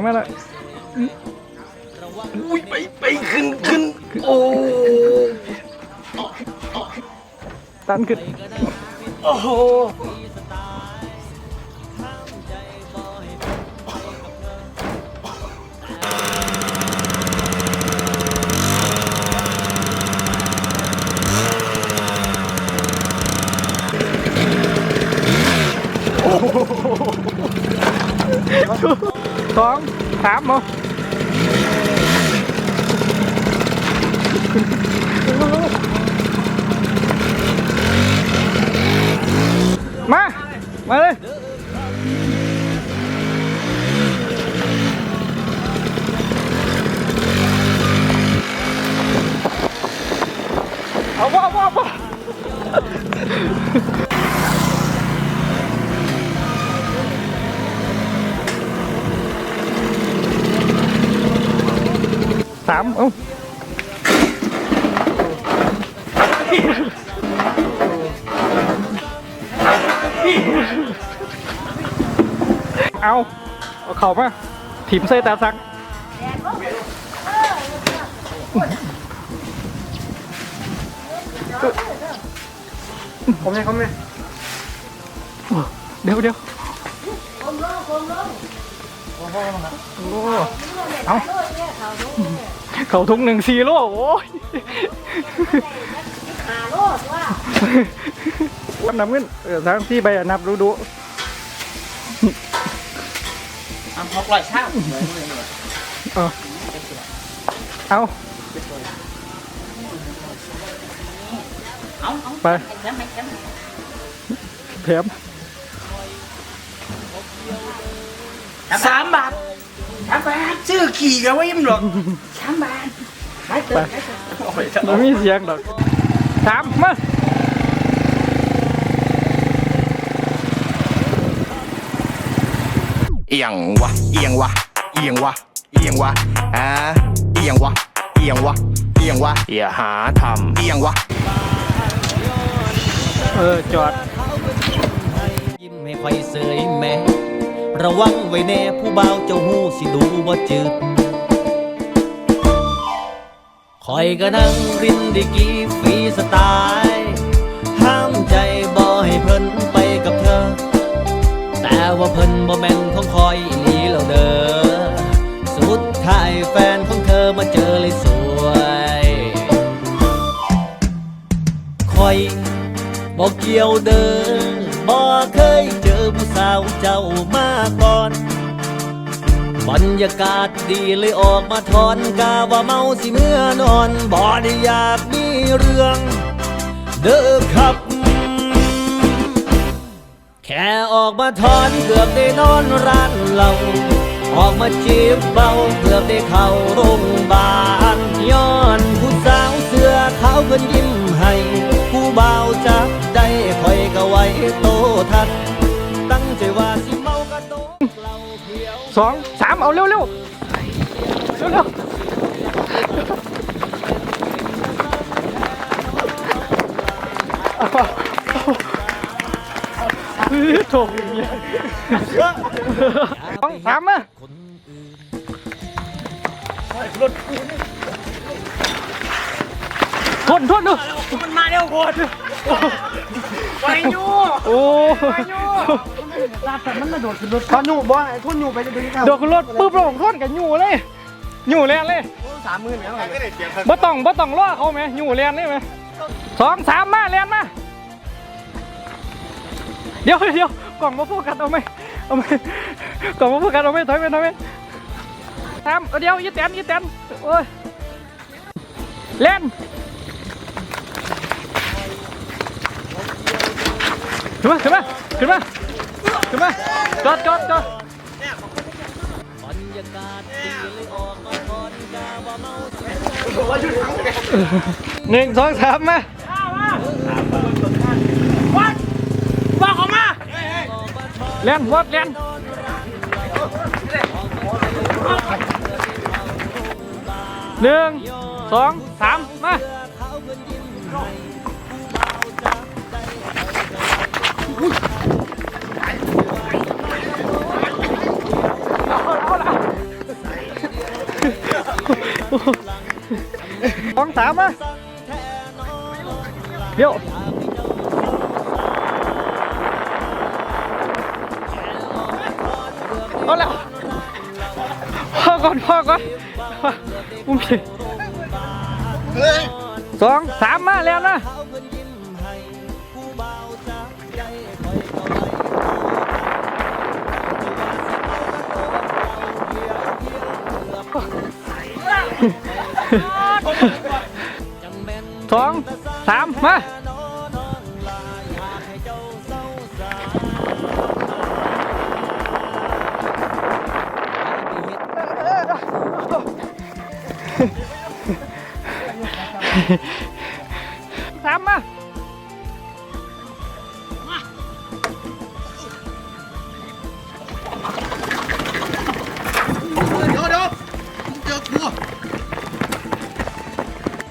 มเห็นไหมล่ะระวังอุ้ยไปไปขึ้นขึ้นโอ้ตันขึ้นไปก็ได้โอ้โหมีสไตล์ห้ามใจบ่ให้เป็นไปกับเธอสอง สามโมมา มาเลย เอาว่าว่าว่าสามเอ้าเอาเอาเข่ามาถิ่มใส่ตาสักผมเนี่ยผมเนี่ยเดี๋ยวเดี๋ยวโอ้เอา เขาทุงหนึ่งซีโร่โอ้ยวันน้ำเงินเออทางที่ใบอะนับดูดูอะหกร้อยเช่าเออเอาเอาเอาไปแถมให้แถมแถมสามบาท สามบาทซื้อขี่กันไว้ยิ้มหรอกสามบาทขายเติไปมขายเติมโอ้ยไม่มีเสียงดอกสามมาเอียงวะเอียงวะเอียงวะเอียงวะอ่าเอียงวะเอียงวะเอียงวะอย่าหาทำเอียงวะเออจอดยิ้มให้คอยเสยแม่ ระวังไว้แน่ผู้บ่าวเจ้าหูสิดูบ่จืดคอยก็นั่งรินดีกีฟรีสไตล์ห้ามใจบ่ให้เพิ่นไปกับเธอ แต่ว่าเพิ่นบ่แม่นของคอยอีหลีแล้วเด้อสุดท้ายแฟนของเธอมาเจอเลยสวยคอยบอกเกี่ยวเดินบอกเคย เจอผู้สาวเจ้ามาก่อน บรรยากาศดีเลยออกมาทอนกาว่าเมาสิเมื่อนอนบ่ได้อยากมีเรื่อง เด้อครับ แค่ออกมาทอนเกือบได้นอนร้านเรา ออกมาจีบเบาเกือบได้เข้าโรงพยาบาล สองสามเอาเร็วเร็วเร็วเร็วโถกอย่างเงี้ยสองสามมาคนอื่นทนทนดูมันมาเร็วโคตรไปยูโอ้ ลาแต่มันมาโดดขึ้นรถพอยูบ่ให้ทุนยูไปจะดึงเขาโดดขึ้นรถปุ๊บลงทนกับหยูเลยหยูแลนเลยสามหมื่นแล้วไงบ่ต้องบ่ต้องล่อเขาไหมหยูแลนเลยไหมสองสามมาแลนมาเดี๋ยวเดี๋ยวกล่องมาโฟกัสเอาไหมเอาไหมกล่องมาโฟกัสเอาไหมถอยไปถอยไปสามเดี๋ยวยี่แตนยี่แตนโอ้ยแลนขึ้นมาขึ้นมาขึ้นมา ขึ้นมาจอดจอดจอดากาศดีเลยออกมาทอนกาว่าเมาหนึ่งสองสามมาบอกออกมาเล่นวัดเล่นหนึ่งสองสามมา สองสามมาเดี๋ยวเอาแล้วพอก่อนพอก่อนอุ้มสิสองสามมาแล้วนะ สองสามมา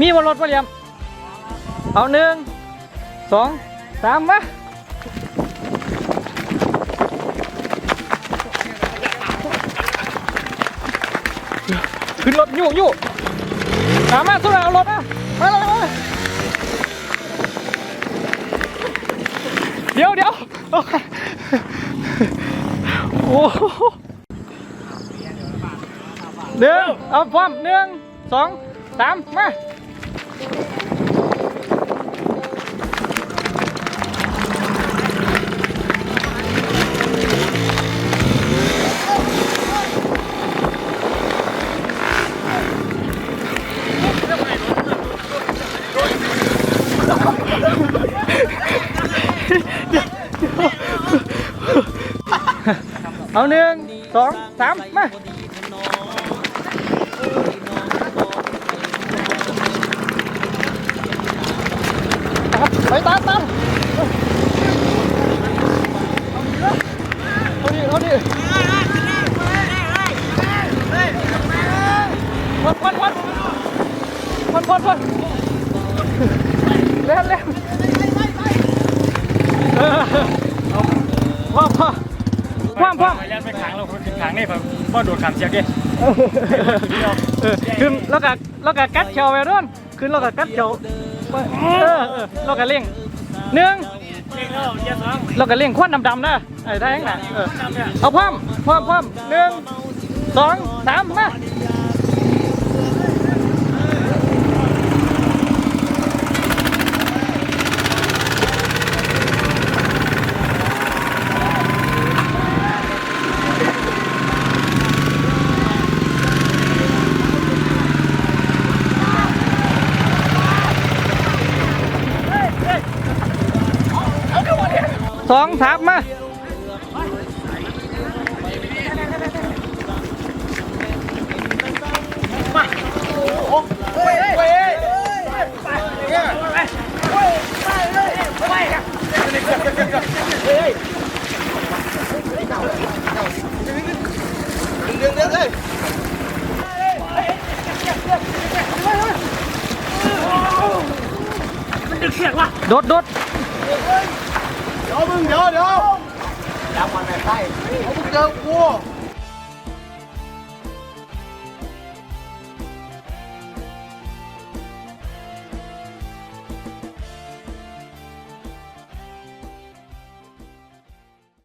มีบนรถปะเลี่ยม เอาหนึ่งสองสามมาขึ้นรถอยู่อยู่สามมาสุดเอารถนะมาเลยมาเดี๋ยวเดี๋ยวโอ้โหหนึ่งเอาพร้อมหนึ่งสองสามมา เอาหนึ่งสองสามมาไปตามตามเอาดิเอาดิพันพันพันพันพันพันเร็วเร็วเออเอาพ่อพ่อ พ่อพ่อยันไปขังเราคนขังนี่ผมบ่โดดขังเชียกดิเออขึ้นแล้วก็แล้วก็กัดเขียวไปรุ่นขึ้นแล้วก็กัดเขียวเออเออแล้วก็เร่งหนึ่งเองแล้วยาสองแล้วก็เร่งควันดำๆนะไอ้ได้ยังไงเออเอาพร้อมพร้อมพร้อมหนึ่งสองสามมา สองสามมาโดดโดด เดี๋ยวมึงเดี๋ยวเดี๋ยวจับมันไปใต้เขาเจอกู